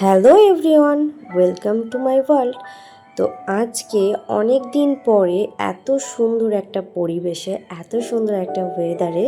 Hello everyone, welcome to my world. তো আজকে অনেক দিন পরে এত সুন্দর একটা পরিবেশে, এত সুন্দর একটা ওয়েদারে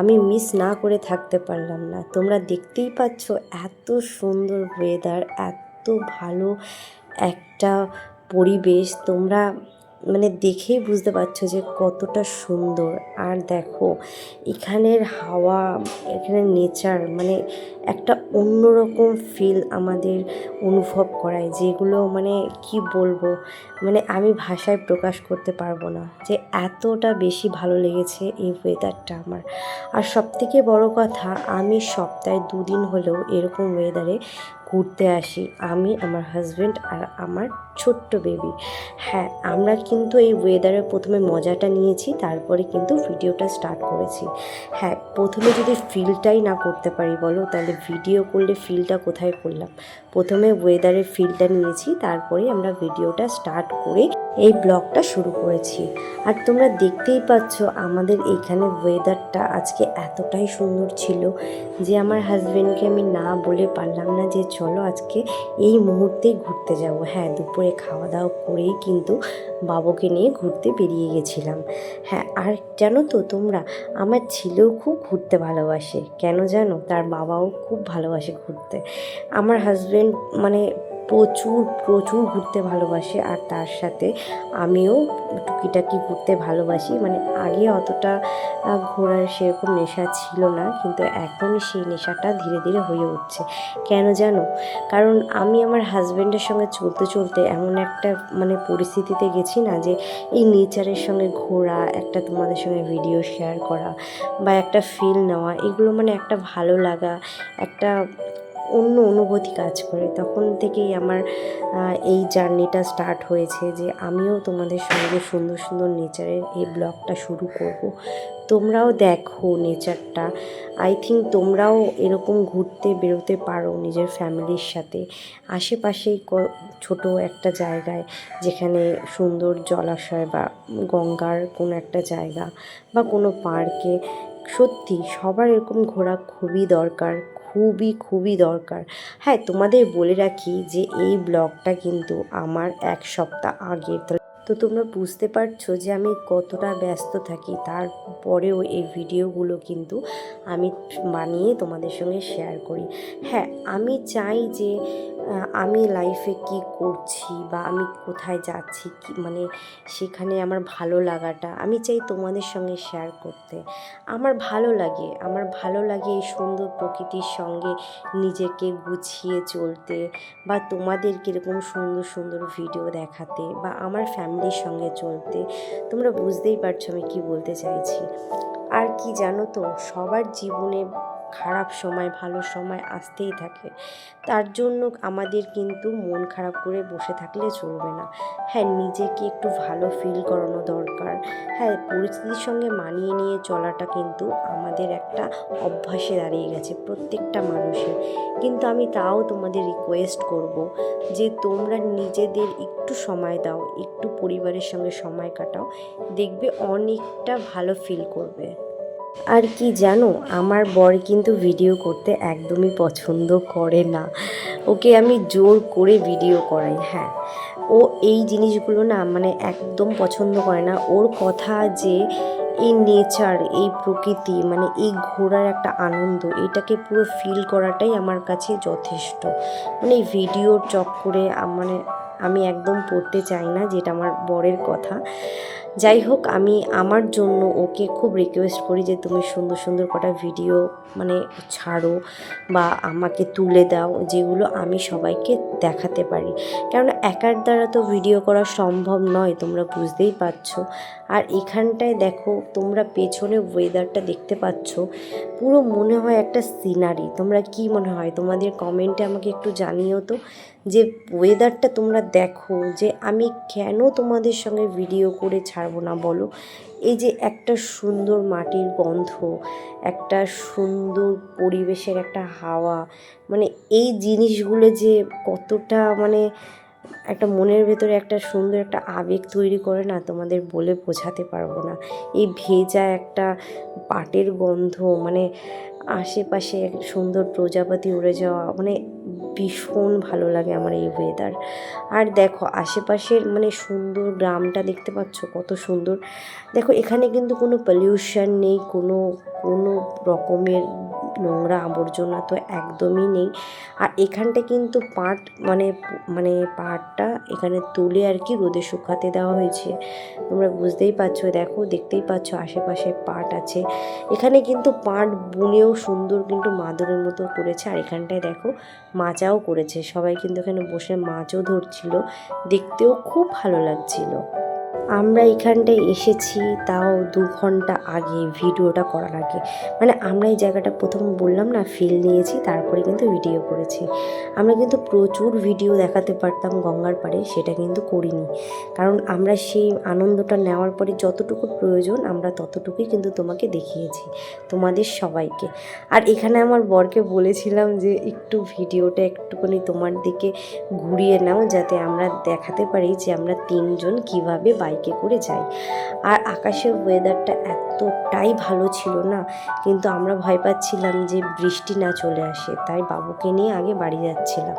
আমি মিস না করে থাকতে পারলাম না। তোমরা দেখতেই পাচ্ছ এত সুন্দর ওয়েদার এত ভালো একটা পরিবেশ। তোমরা মানে দেখেই বুঝতে পারছ যে কতটা সুন্দর। আর দেখো, এখানের হাওয়া, এখানের নেচার মানে একটা অন্যরকম ফিল আমাদের অনুভব করায়, যেগুলো মানে কি বলব? মানে আমি ভাষায় প্রকাশ করতে পারব না যে এতটা বেশি ভালো লেগেছে এই ওয়েদারটা আমার। আর সবথেকে বড় কথা, আমি সপ্তাহে দুদিন হলেও এরকম ওয়েদারে ঘুরতে আসি। আমি, আমার হাজব্যান্ড আর আমার ছোট্ট বেবি হ্যাঁ আমরা কিন্তু এই ওয়েদারের প্রথমে মজাটা নিয়েছি, তারপরে কিন্তু ভিডিওটা স্টার্ট করেছি। হ্যাঁ প্রথমে যদি ফিলটাই না করতে পারি বলো, তাহলে ভিডিও করলে ফিলটা কোথায় করলাম? প্রথমে ওয়েদারের ফিলটা নিয়েছি, তারপরে আমরা ভিডিওটা স্টার্ট করে এই ব্লগটা শুরু করেছি। আর তোমরা দেখতেই পাচ্ছ, আমাদের এখানে ওয়েদারটা আজকে এতটাই সুন্দর ছিল যে আমার হাজব্যান্ডকে আমি না বলে পারলাম না যে চলো আজকে এই মুহূর্তেই ঘুরতে যাব। হ্যাঁ দুপুরে খাওয়া দাওয়া করেই কিন্তু বাবুকে নিয়ে ঘুরতে বেরিয়ে গেছিলাম। হ্যাঁ আর জানো তো তোমরা, আমার ছেলেও খুব ঘুরতে ভালোবাসে। কেন জানো? তার বাবাও খুব ভালোবাসে ঘুরতে। আমার হাজব্যান্ড মানে প্রচুর প্রচুর ঘুরতে ভালোবাসে আর তার সাথে আমিও টুকিটাকি ঘুরতে ভালোবাসি। মানে আগে অতটা ঘোরার সেরকম নেশা ছিল না, কিন্তু এখন সেই নেশাটা ধীরে ধীরে হয়ে উঠছে। কেন জানো? কারণ আমি আমার হাজব্যান্ডের সঙ্গে চলতে চলতে এমন একটা মানে পরিস্থিতিতে গেছি না যে এই নেচারের সঙ্গে ঘোরা, একটা তোমাদের সঙ্গে ভিডিও শেয়ার করা বা একটা ফিল নেওয়া, এগুলো মানে একটা ভালো লাগা, একটা অন্য অনুভূতি কাজ করে। তখন থেকেই আমার এই জার্নিটা স্টার্ট হয়েছে যে আমিও তোমাদের সঙ্গে সুন্দর সুন্দর নেচারের এই ব্লগটা শুরু করব। তোমরাও দেখো নেচারটা। আই থিঙ্ক তোমরাও এরকম ঘুরতে বেরোতে পারো নিজের ফ্যামিলির সাথে। আশেপাশেই ছোট একটা জায়গায় যেখানে সুন্দর জলাশয় বা গঙ্গার কোনো একটা জায়গা বা কোনো পার্কে সত্যি সবার এরকম ঘোরা খুবই দরকার। খুবই খুবই দরকার। হ্যাঁ তোমাদের বলে রাখি যে এই ব্লগটা কিন্তু আমার এক সপ্তাহ আগের তো তোমরা বুঝতে পারছ যে আমি কতটা ব্যস্ত থাকি। তারপরেও এই ভিডিওগুলো কিন্তু আমি বানিয়ে তোমাদের সঙ্গে শেয়ার করি। হ্যাঁ আমি চাই যে আমি লাইফে কি করছি বা আমি কোথায় যাচ্ছি, কি মানে সেখানে আমার ভালো লাগাটা আমি চাই তোমাদের সঙ্গে শেয়ার করতে। আমার ভালো লাগে, আমার ভালো লাগে এই সুন্দর প্রকৃতির সঙ্গে নিজেকে গুছিয়ে চলতে বা তোমাদের কীরকম সুন্দর সুন্দর ভিডিও দেখাতে বা আমার ফ্যামিলির সঙ্গে চলতে। তোমরা বুঝতেই পারছ আমি কি বলতে চাইছি। আর কি জানো তো, সবার জীবনে খারাপ সময়, ভালো সময় আসতেই থাকে। তার জন্য আমাদের কিন্তু মন খারাপ করে বসে থাকলে চলবে না। হ্যাঁ নিজেকে একটু ভালো ফিল করানো দরকার। হ্যাঁ পরিস্থিতির সঙ্গে মানিয়ে নিয়ে চলাটা কিন্তু আমাদের একটা অভ্যাসে দাঁড়িয়ে গেছে প্রত্যেকটা মানুষের। কিন্তু আমি তাও তোমাদের রিকোয়েস্ট করব যে তোমরা নিজেদের একটু সময় দাও, একটু পরিবারের সঙ্গে সময় কাটাও। দেখবে অনেকটা ভালো ফিল করবে। আর কি জানো, আমার বর কিন্তু ভিডিও করতে একদমই পছন্দ করে না। ওকে আমি জোর করে ভিডিও করাই হ্যাঁ। ও এই জিনিসগুলো না মানে একদম পছন্দ করে না। ওর কথা যে এই নেচার এই প্রকৃতি মানে এই ঘোরার একটা আনন্দ, এটাকে পুরো ফিল করাটাই আমার কাছে যথেষ্ট। মানে ভিডিওর চক্করে মানে আমি একদম পড়তে চাই না, যেটা আমার বরের কথা। যাই হোক, আমি আমার জন্য ওকে খুব রিকোয়েস্ট করি যে তুমি সুন্দর সুন্দর কটা ভিডিও মানে ছাড়ো বা আমাকে তুলে দাও, যেগুলো আমি সবাইকে দেখাতে পারি। কেননা একার দ্বারা তো ভিডিও করা সম্ভব নয়, তোমরা বুঝতেই পারছ। আর এখানটায় দেখো, তোমরা পেছনে ওয়েদারটা দেখতে পাচ্ছ। পুরো মনে হয় একটা সিনারি তোমরা কি মনে হয়? তোমাদের কমেন্টে আমাকে একটু জানিও তো যে ওয়েদারটা তোমরা দেখো যে আমি কেন তোমাদের সঙ্গে ভিডিও করে ছাড়বো না বলো? এই যে একটা সুন্দর মাটির গন্ধ, একটা সুন্দর পরিবেশের একটা হাওয়া মানে এই জিনিসগুলো যে কতটা মানে একটা মনের ভেতরে একটা সুন্দর একটা আবেগ তৈরি করে না তোমাদের বলে বোঝাতে পারব না। এই ভেজা একটা পাটের গন্ধ মানে আশেপাশে সুন্দর প্রজাপতি উড়ে যাওয়া মানে ভীষণ ভালো লাগে আমার এই ওয়েদার আর দেখো, আশেপাশের মানে সুন্দর গ্রামটা দেখতে পাচ্ছ কত সুন্দর। দেখো, এখানে কিন্তু কোনো পলিউশন নেই, কোনো কোনো রকমের নোংরা আবর্জনা তো একদমই নেই। আর এখানটা কিন্তু পাট মানে মানে পাটটা এখানে তুলে আর কি রোদে শুকাতে দেওয়া হয়েছে। তোমরা বুঝতেই পারছ, দেখো, দেখতেই পাচ্ছ আশেপাশে পাট আছে। এখানে কিন্তু পাট বুনেও সুন্দর কিন্তু মাদুরের মতো করেছে। আর এখানটায় দেখো, মাচাও করেছে। সবাই কিন্তু এখানে বসে মাছও ধরছিল। দেখতেও খুব ভালো লাগছিল। আমরা এখানটায় এসেছি, তাও দু ঘণ্টা আগে ভিডিওটা করার আগে। মানে আমরা এই জায়গাটা প্রথম বললাম না ফিল নিয়েছি, তারপরে কিন্তু ভিডিও করেছি। আমরা কিন্তু প্রচুর ভিডিও দেখাতে পারতাম গঙ্গার পাড়ে, সেটা কিন্তু করিনি। কারণ আমরা সেই আনন্দটা নেওয়ার পরে যতটুকু প্রয়োজন, আমরা ততটুকুই কিন্তু তোমাকে দেখিয়েছি, তোমাদের সবাইকে। আর এখানে আমার বরকে বলেছিলাম যে, একটু ভিডিওটা একটুখানি তোমার দিকে ঘুরিয়ে নাও, যাতে আমরা দেখাতে পারি যে আমরা তিনজন কীভাবে বাইকে করে যাই। আর আকাশের ওয়েদারটা এতটাই ভালো ছিল না, কিন্তু আমরা ভয় পাচ্ছিলাম যে বৃষ্টি না চলে আসে, তাই বাবুকে নিয়ে আগে বাড়ি যাচ্ছিলাম।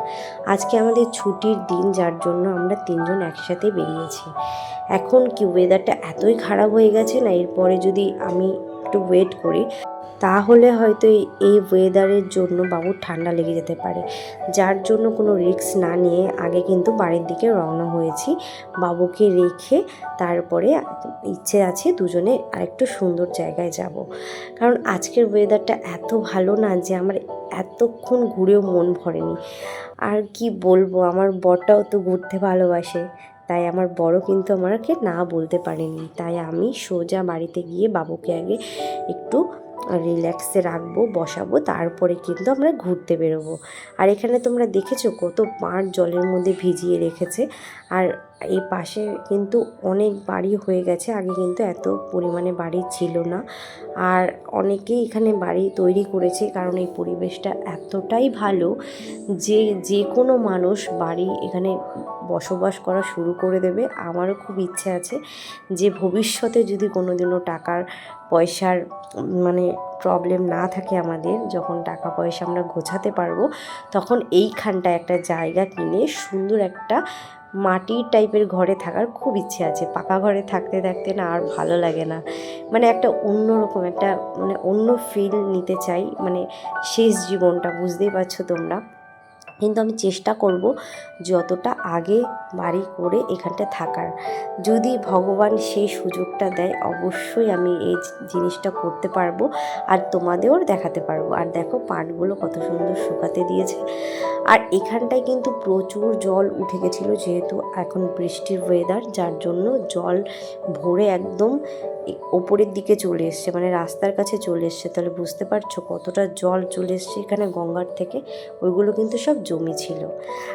আজকে আমাদের ছুটির দিন, যার জন্য আমরা তিনজন একসাথে বেরিয়েছি। এখন কি ওয়েদারটা এতই খারাপ হয়ে গেছে না, এরপরে যদি আমি একটু ওয়েট করি, তাহলে হয়তো এই- ওয়েদারের জন্য বাবুর ঠান্ডা লেগে যেতে পারে। যার জন্য কোনো রিস্ক না নিয়ে আগে কিন্তু বাড়ির দিকে রওনা হয়েছি। বাবুকে রেখে তারপরে ইচ্ছে আছে দুজনে আরেকটু সুন্দর জায়গায় যাব। কারণ আজকের ওয়েদারটা এত ভালো না যে আমার এতক্ষণ ঘুরেও মন ভরেনি। আর কি বলব, আমার বরটাও তো ঘুরতে ভালোবাসে। তাই আমার বড় কিন্তু আমাকে না বলতে পারেনি। তাই আমি সোজা বাড়িতে গিয়ে বাবুকে আগে একটু রিল্যাক্সে রাখব, বসাবো, তারপরে কিন্তু আমরা ঘুরতে বেরোবো। আর এখানে তোমরা দেখেছ কত পাঁট জলের মধ্যে ভিজিয়ে রেখেছে। আর এই পাশে কিন্তু অনেক বাড়ি হয়ে গেছে, আগে কিন্তু এত পরিমাণে বাড়ি ছিল না। আর অনেকেই এখানে বাড়ি তৈরি করেছে কারণ এই পরিবেশটা এতটাই ভালো যে যে কোনো মানুষ বাড়ি এখানে বসবাস করা শুরু করে দেবে। আমারও খুব ইচ্ছে আছে যে ভবিষ্যতে যদি কোনো দিনও টাকার পয়সার মানে প্রবলেম না থাকে আমাদের, যখন টাকা পয়সা আমরা গোছাতে পারব, তখন এইখানটায় একটা জায়গা কিনে সুন্দর একটা মাটির টাইপের ঘরে থাকার খুব ইচ্ছে আছে। পাকা ঘরে থাকতে থাকতে না আর ভালো লাগে না। মানে একটা অন্যরকম, একটা মানে অন্য ফিল নিতে চাই। মানে শেষ জীবনটা, বুঝতেই পারছ তোমরা? কিন্তু আমি চেষ্টা করব যতটা আগে বাড়ি করে এখানটা থাকার। যদি ভগবান সেই সুযোগটা দেয়, অবশ্যই আমি এই জিনিসটা করতে পারব আর তোমাদেরও দেখাতে পারব। আর দেখো পাটগুলো কত সুন্দর শুকাতে দিয়েছে। আর এখানটায় কিন্তু প্রচুর জল উঠে গেছিল যেহেতু এখন বৃষ্টির ওয়েদার যার জন্য জল ভরে একদম ওপরের দিকে চলে এসছে মানে রাস্তার কাছে চলে এসছে। তাহলে বুঝতে পারছ কতটা জল চলে এসছে এখানে গঙ্গার থেকে। ওইগুলো কিন্তু সব জমি ছিল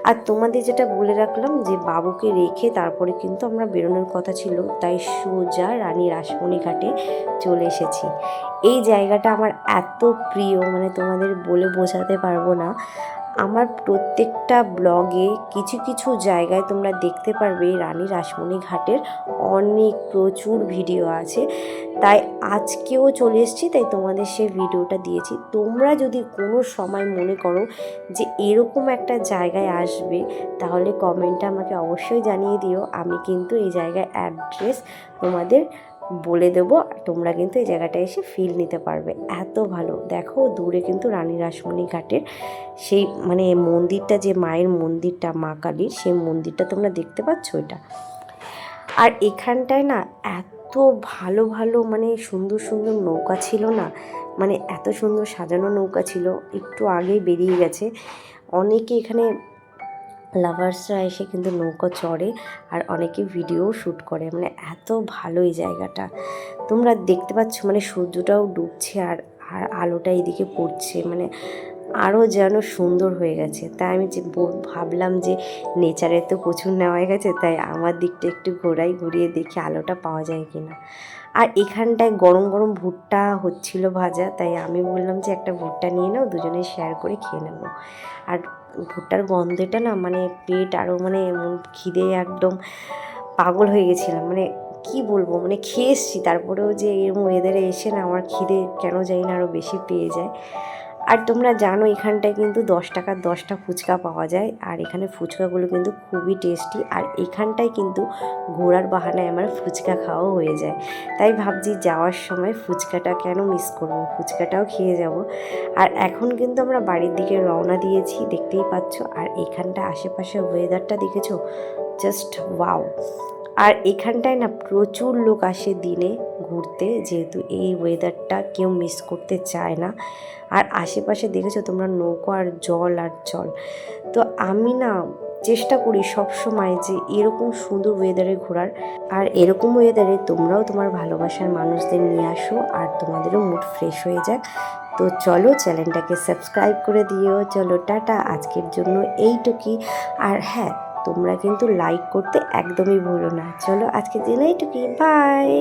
আর তোমাদের যেটা বলে রাখলাম যে, বাবুকে রেখে তারপরে কিন্তু আমরা বেরোনোর কথা ছিল, তাই সোজা রানী রাসমণি ঘাটে চলে এসেছি। এই জায়গাটা আমার এত প্রিয় মানে তোমাদের বলে বোঝাতে পারব না। আমার প্রত্যেকটা ব্লগে কিছু কিছু জায়গায় তোমরা দেখতে পারবে রানী রাসমণি ঘাটের অনেক প্রচুর ভিডিও আছে। তাই আজকেও চলে এসেছি, তাই তোমাদের সেই ভিডিওটা দিয়েছি। তোমরা যদি কোনো সময় মনে করো যে এরকম একটা জায়গায় আসবে, তাহলে কমেন্টটা আমাকে অবশ্যই জানিয়ে দিও। আমি কিন্তু এই জায়গায় অ্যাড্রেস তোমাদের বলে দেবো তোমরা কিন্তু এই জায়গাটা এসে ফিল নিতে পারবে। এত ভালো। দেখো, দূরে কিন্তু রানী রাসমণি ঘাটের সেই মানে মন্দিরটা, যে মায়ের মন্দিরটা, মা কালীর সেই মন্দিরটা তোমরা দেখতে পাচ্ছ এটা। আর এখানটায় না এত ভালো ভালো মানে সুন্দর সুন্দর নৌকা ছিল না। মানে এত সুন্দর সাজানো নৌকা ছিল। একটু আগেই বেরিয়ে গেছে। অনেকে এখানে লাভার্সরা এসে কিন্তু নৌকা চড়ে আর অনেকে ভিডিও শ্যুট করে। মানে এত ভালো এই জায়গাটা। তোমরা দেখতে পাচ্ছ মানে সূর্যটাও ডুবছে আর আর আলোটা এদিকে পড়ছে। মানে আরও যেন সুন্দর হয়ে গেছে। তাই আমি যে ভাবলাম যে নেচারের তো প্রচুর নেওয়া গেছে, তাই আমার দিকটা একটু ঘোরাই, ঘুরিয়ে দেখি আলোটা পাওয়া যায় কি না আর এখানটায় গরম গরম ভুট্টা হচ্ছিল ভাজা, তাই আমি বললাম যে একটা ভুট্টা নিয়ে নাও, দুজনে শেয়ার করে খেয়ে নেব। আর ভুট্টার গন্ধটা না মানে পেট আরও মানে খিদে একদম পাগল হয়ে গেছিলাম। মানে কি বলব? মানে খেয়ে এসছি। তারপরেও যে এরকম ওয়েদারে এসে না আমার খিদে কেন যাই না আরও বেশি পেয়ে যায়। আর তোমরা জানো এখানটায় কিন্তু দশ টাকার দশটা ফুচকা পাওয়া যায়, আর এখানে ফুচকাগুলো কিন্তু খুবই টেস্টি আর এখানটায় কিন্তু ঘোরার বাহানায় আমার ফুচকা খাওয়াও হয়ে যায়। তাই ভাবছি যাওয়ার সময় ফুচকাটা কেন মিস করব? ফুচকাটাও খেয়ে যাব। আর এখন কিন্তু আমরা বাড়ির দিকে রওনা দিয়েছি, দেখতেই পাচ্ছ। আর এখানটা আশেপাশে ওয়েদারটা দেখেছ? জাস্ট ওয়াও আর এখানটায় না প্রচুর লোক আসে দিনে ঘুরতে, যেহেতু এই ওয়েদারটা কেউ মিস করতে চায় না। আর আশেপাশে দেখেছ তোমরা নৌকো আর জল আর জল। তো আমি না চেষ্টা করি সব সময় যে এরকম সুন্দর ওয়েদারে ঘোরার। আর এরকম ওয়েদারে তোমরাও তোমার ভালোবাসার মানুষদের নিয়ে আসো আর তোমাদেরও মুড ফ্রেশ হয়ে যাক। তো চলো চ্যানেলটাকে সাবস্ক্রাইব করে দিও। চলো টাটা, আজকের জন্য এইটুকুই। আর হ্যাঁ তোমরা কিন্তু লাইক করতে একদমই ভুলো না। চলো আজকে দিলে এইটুকুই বাই